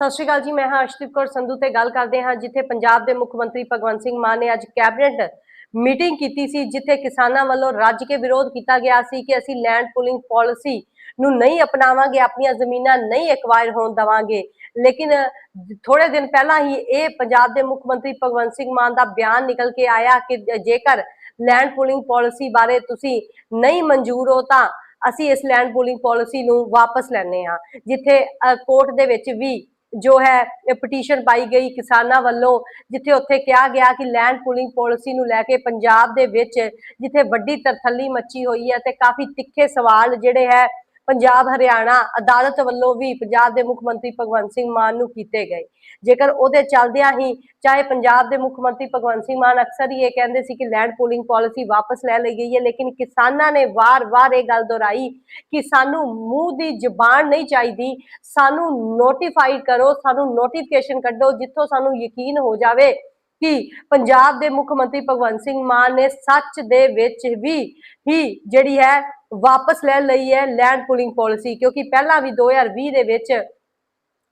ਸਤਿ ਸ਼੍ਰੀ ਅਕਾਲ ਜੀ, ਮੈਂ ਹਾਂ ਅਰਸ਼ਦੀਪ ਕੌਰ ਸੰਧੂ ਤੇ ਗੱਲ ਕਰਦੇ ਹਾਂ, ਜਿੱਥੇ ਪੰਜਾਬ ਦੇ ਮੁੱਖ ਮੰਤਰੀ ਭਗਵੰਤ ਸਿੰਘ ਮਾਨ ਨੇ ਅੱਜ ਕੈਬਨਿਟ ਮੀਟਿੰਗ ਕੀਤੀ ਸੀ, ਜਿੱਥੇ ਕਿਸਾਨਾਂ ਵੱਲੋਂ ਰੱਜ ਕੇ ਵਿਰੋਧ ਕੀਤਾ ਗਿਆ ਸੀ ਕਿ ਅਸੀਂ ਲੈਂਡ ਪੂਲਿੰਗ ਪਾਲਿਸੀ ਨੂੰ ਨਹੀਂ ਅਪਣਾਵਾਂਗੇ, ਆਪਣੀਆਂ ਜ਼ਮੀਨਾਂ ਨਹੀਂ ਐਕਵਾਇਰ ਹੋਣ ਦਵਾਂਗੇ। ਲੇਕਿਨ ਥੋੜੇ ਦਿਨ ਪਹਿਲਾਂ ਹੀ ਇਹ ਪੰਜਾਬ ਦੇ ਮੁੱਖ ਮੰਤਰੀ ਭਗਵੰਤ ਸਿੰਘ ਮਾਨ ਦਾ ਬਿਆਨ ਨਿਕਲ ਕੇ ਆਇਆ ਕਿ ਜੇਕਰ ਲੈਂਡ ਪੂਲਿੰਗ ਪਾਲਿਸੀ ਬਾਰੇ ਤੁਸੀਂ ਨਹੀਂ ਮਨਜ਼ੂਰ ਹੋ ਤਾਂ ਅਸੀਂ ਇਸ ਲੈਂਡ ਪੂਲਿੰਗ ਪਾਲਿਸੀ ਨੂੰ ਵਾਪਸ ਲੈਣੇ ਹਾਂ, ਜਿੱਥੇ ਕੋਰਟ ਦੇ ਵਿੱਚ ਵੀ ਜੋ ਹੈ ਪਟੀਸ਼ਨ ਪਾਈ ਗਈ ਕਿਸਾਨਾਂ ਵੱਲੋਂ, ਜਿੱਥੇ ਉੱਥੇ ਕਿਹਾ ਗਿਆ ਕਿ ਲੈਂਡ ਪੂਲਿੰਗ ਪਾਲਿਸੀ ਨੂੰ ਲੈ ਕੇ ਪੰਜਾਬ ਦੇ ਵਿੱਚ ਜਿੱਥੇ ਵੱਡੀ ਤਰਥੱਲੀ ਮੱਚੀ ਹੋਈ ਹੈ ਤੇ ਕਾਫੀ ਤਿੱਖੇ ਸਵਾਲ ਜਿਹੜੇ ਹੈ ਪੰਜਾਬ, ਹਰਿਆਣਾ ਅਦਾਲਤ ਵੱਲੋਂ ਵੀ ਪੰਜਾਬ ਦੇ ਮੁੱਖ ਮੰਤਰੀ ਭਗਵੰਤ ਸਿੰਘ ਮਾਨ ਨੂੰ ਕੀਤੇ ਗਏ। ਜੇਕਰ ਉਹਦੇ ਚੱਲਦਿਆਂ ਹੀ ਚਾਹੇ ਪੰਜਾਬ ਦੇ ਮੁੱਖ ਮੰਤਰੀ ਭਗਵੰਤ ਸਿੰਘ ਮਾਨ ਅਕਸਰ ਹੀ ਇਹ ਕਹਿੰਦੇ ਸੀ ਕਿ ਲੈਂਡ ਪੂਲਿੰਗ ਪਾਲਿਸੀ ਵਾਪਸ ਲੈ ਲਈ ਗਈ ਹੈ, ਲੇਕਿਨ ਕਿਸਾਨਾਂ ਨੇ ਵਾਰ-ਵਾਰ ਇਹ ਗੱਲ ਦੁਹਰਾਈ ਕਿ ਸਾਨੂੰ ਮੂੰਹ ਦੀ ਜਬਾਨ ਨਹੀਂ ਚਾਹੀਦੀ, ਸਾਨੂੰ ਨੋਟੀਫਾਈ ਕਰੋ, ਸਾਨੂੰ ਨੋਟੀਫਿਕੇਸ਼ਨ ਕੱਢੋ, ਜਿੱਥੋਂ ਸਾਨੂੰ ਯਕੀਨ ਹੋ ਜਾਵੇ ਕਿ ਪੰਜਾਬ ਦੇ ਮੁੱਖ ਮੰਤਰੀ ਭਗਵੰਤ ਸਿੰਘ ਮਾਨ ਨੇ ਸੱਚ ਦੇ ਵਿੱਚ ਵੀ, ਹੀ ਜਿਹੜੀ ਹੈ ਵਾਪਸ ਲੈ ਲਈ ਹੈ ਲੈਂਡ ਪੂਲਿੰਗ ਪਾਲਿਸੀ, ਕਿਉਂਕਿ ਪਹਿਲਾਂ ਵੀ 2020 ਦੇ ਵਿੱਚ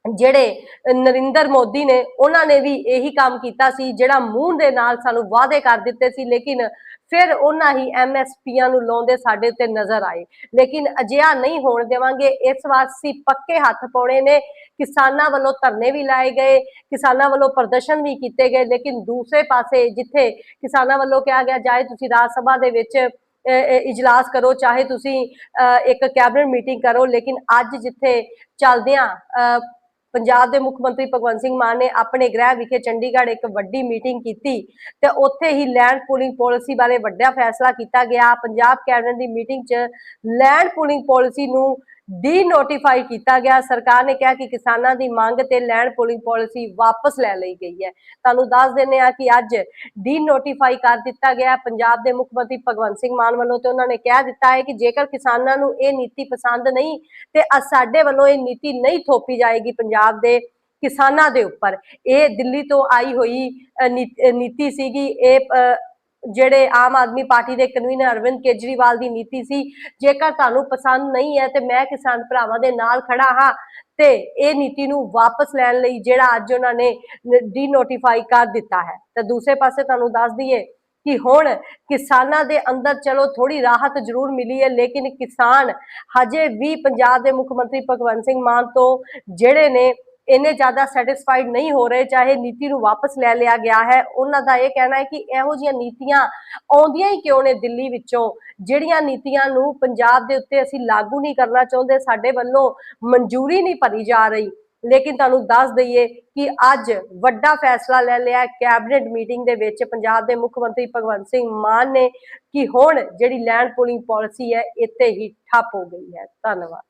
ਜਿਹੜੇ ਨਰਿੰਦਰ ਮੋਦੀ ਨੇ, ਉਹਨਾਂ ਨੇ ਵੀ ਇਹੀ ਕੰਮ ਕੀਤਾ ਸੀ, ਜਿਹੜਾ ਮੂੰਹ ਦੇ ਨਾਲ ਸਾਨੂੰ ਵਾਅਦੇ ਕਰ ਦਿੱਤੇ ਸੀ, ਲੇਕਿਨ ਫਿਰ ਉਹਨਾਂ ਹੀ ਐਮਐਸਪੀਆਂ ਨੂੰ ਲਾਉਂਦੇ ਸਾਡੇ ਉੱਤੇ ਨਜ਼ਰ ਆਏ। ਲੇਕਿਨ ਅਜਿਹਾ ਨਹੀਂ ਹੋਣ ਦੇਵਾਂਗੇ, ਇਸ ਵਾਰ ਸੀ ਪੱਕੇ ਹੱਥ ਪਾਉਣੇ ਨੇ, ਕਿਸਾਨਾਂ ਵੱਲੋਂ ਧਰਨੇ ਵੀ ਲਾਏ ਗਏ, ਕਿਸਾਨਾਂ ਵੱਲੋਂ ਪ੍ਰਦਰਸ਼ਨ ਵੀ ਕੀਤੇ ਗਏ, ਲੇਕਿਨ ਦੂਸਰੇ ਪਾਸੇ ਜਿੱਥੇ ਕਿਸਾਨਾਂ ਵੱਲੋਂ ਕਿਹਾ ਗਿਆ, ਜਾਏ ਤੁਸੀਂ ਰਾਜ ਸਭਾ ਦੇ ਵਿੱਚ ਇਜਲਾਸ ਕਰੋ, ਚਾਹੇ ਤੁਸੀਂ ਇੱਕ ਕੈਬਨਿਟ ਮੀਟਿੰਗ ਕਰੋ, ਲੇਕਿਨ ਅੱਜ ਜਿੱਥੇ ਚੱਲਦਿਆਂ ਪੰਜਾਬ ਦੇ ਮੁੱਖ ਮੰਤਰੀ ਭਗਵੰਤ ਸਿੰਘ ਮਾਨ ਨੇ ਆਪਣੇ ਗ੍ਰਹਿ ਵਿਖੇ ਚੰਡੀਗੜ੍ਹ ਇੱਕ ਵੱਡੀ ਮੀਟਿੰਗ ਕੀਤੀ ਤੇ ਉੱਥੇ ਹੀ ਲੈਂਡ ਪੂਲਿੰਗ ਪਾਲਿਸੀ ਬਾਰੇ ਵੱਡਾ ਫੈਸਲਾ ਕੀਤਾ ਗਿਆ। ਪੰਜਾਬ ਕੈਬਨਿਟ ਦੀ ਮੀਟਿੰਗ 'ਚ ਲੈਂਡ ਪੂਲਿੰਗ ਪਾਲਿਸੀ ਨੂੰ ਡੀ ਨੋਟੀਫਾਈ ਕੀਤਾ ਗਿਆ। ਸਰਕਾਰ ਨੇ ਕਿਹਾ ਕਿ ਕਿਸਾਨਾਂ ਦੀ ਮੰਗ ਤੇ ਲੈਂਡ ਪੂਲਿੰਗ ਪਾਲਿਸੀ ਵਾਪਸ ਲੈ ਲਈ ਗਈ ਹੈ। ਤੁਹਾਨੂੰ ਦੱਸ ਦਿੰਨੇ ਆ ਕਿ ਅੱਜ ਡੀ ਨੋਟੀਫਾਈ ਕਰ ਦਿੱਤਾ ਗਿਆ ਪੰਜਾਬ ਦੇ ਮੁੱਖ ਮੰਤਰੀ ਭਗਵੰਤ ਸਿੰਘ ਮਾਨ ਵੱਲੋਂ ਤੇ ਉਹਨਾਂ ਨੇ ਕਹਿ ਦਿੱਤਾ ਹੈ ਕਿ ਜੇਕਰ ਕਿਸਾਨਾਂ ਨੂੰ ਇਹ ਨੀਤੀ ਪਸੰਦ ਨਹੀਂ ਤੇ ਸਾਡੇ ਵੱਲੋਂ ਇਹ ਨੀਤੀ ਨਹੀਂ ਥੋਪੀ ਜਾਏਗੀ ਪੰਜਾਬ ਦੇ ਕਿਸਾਨਾਂ ਦੇ ਉੱਪਰ। ਇਹ ਦਿੱਲੀ ਤੋਂ ਆਈ ਹੋਈ ਨੀਤੀ ਸੀਗੀ। ਇਹ ਜਿਹੜੇ ਆਮ ਆਦਮੀ ਪਾਰਟੀ ਦੇ ਕਨਵੀਨਰ ਅਰਵਿੰਦ ਕੇਜਰੀਵਾਲ ਦੀ ਨੀਤੀ ਸੀ, ਜੇਕਰ ਤੁਹਾਨੂੰ ਪਸੰਦ ਨਹੀਂ ਹੈ ਤੇ ਮੈਂ ਕਿਸਾਨ ਭਰਾਵਾਂ ਦੇ ਨਾਲ ਖੜਾ ਹਾਂ ਤੇ ਇਹ ਨੀਤੀ ਨੂੰ ਵਾਪਸ ਲੈਣ ਲਈ ਜਿਹੜਾ ਅੱਜ ਉਹਨਾਂ ਨੇ ਡੀ ਨੋਟੀਫਾਈ ਕਰ ਦਿੱਤਾ ਹੈ। ਤੇ ਦੂਸਰੇ ਪਾਸੇ ਤੁਹਾਨੂੰ ਦੱਸ ਦਈਏ ਕਿ ਹੁਣ ਕਿਸਾਨਾਂ ਦੇ ਅੰਦਰ ਚਲੋ ਥੋੜੀ ਰਾਹਤ ਜ਼ਰੂਰ ਮਿਲੀ ਹੈ, ਲੇਕਿਨ ਕਿਸਾਨ ਹਜੇ ਵੀ ਪੰਜਾਬ ਦੇ ਮੁੱਖ ਮੰਤਰੀ ਭਗਵੰਤ ਸਿੰਘ ਮਾਨ ਤੋਂ ਜਿਹੜੇ ਨੇ ਇੰਨੇ ਜ਼ਿਆਦਾ ਸੈਟੀਸਫਾਈਡ ਨਹੀਂ ਹੋ ਰਹੇ, ਚਾਹੇ ਨੀਤੀ ਨੂੰ ਵਾਪਸ ਲੈ ਲਿਆ ਗਿਆ ਹੈ, ਉਹਨਾਂ ਦਾ ਇਹ ਕਹਿਣਾ ਹੈ ਕਿ ਇਹੋ ਜੀਆਂ ਨੀਤੀਆਂ ਆਉਂਦੀਆਂ ਹੀ ਕਿਉਂ ਨੇ ਦਿੱਲੀ ਵਿੱਚੋਂ? ਜਿਹੜੀਆਂ ਨੀਤੀਆਂ ਨੂੰ ਪੰਜਾਬ ਦੇ ਉੱਤੇ ਅਸੀਂ ਲਾਗੂ ਨਹੀਂ ਕਰਨਾ ਚਾਹੁੰਦੇ, ਸਾਡੇ ਵੱਲੋਂ ਮਨਜ਼ੂਰੀ ਨਹੀਂ ਭਰੀ ਜਾ ਰਹੀ। ਲੇਕਿਨ ਤੁਹਾਨੂੰ ਦੱਸ ਦਈਏ ਕਿ ਅੱਜ ਵੱਡਾ ਫੈਸਲਾ ਲੈ ਲਿਆ ਕੈਬਨਿਟ ਮੀਟਿੰਗ ਦੇ ਵਿੱਚ ਪੰਜਾਬ ਦੇ ਮੁੱਖ ਮੰਤਰੀ ਭਗਵੰਤ ਸਿੰਘ ਮਾਨ ਨੇ ਕਿ ਹੁਣ ਜਿਹੜੀ ਲੈਂਡ ਪੂਲਿੰਗ ਪਾਲਿਸੀ ਹੈ, ਇੱਥੇ ਹੀ ਠੱਪ ਹੋ ਗਈ ਹੈ। ਧੰਨਵਾਦ।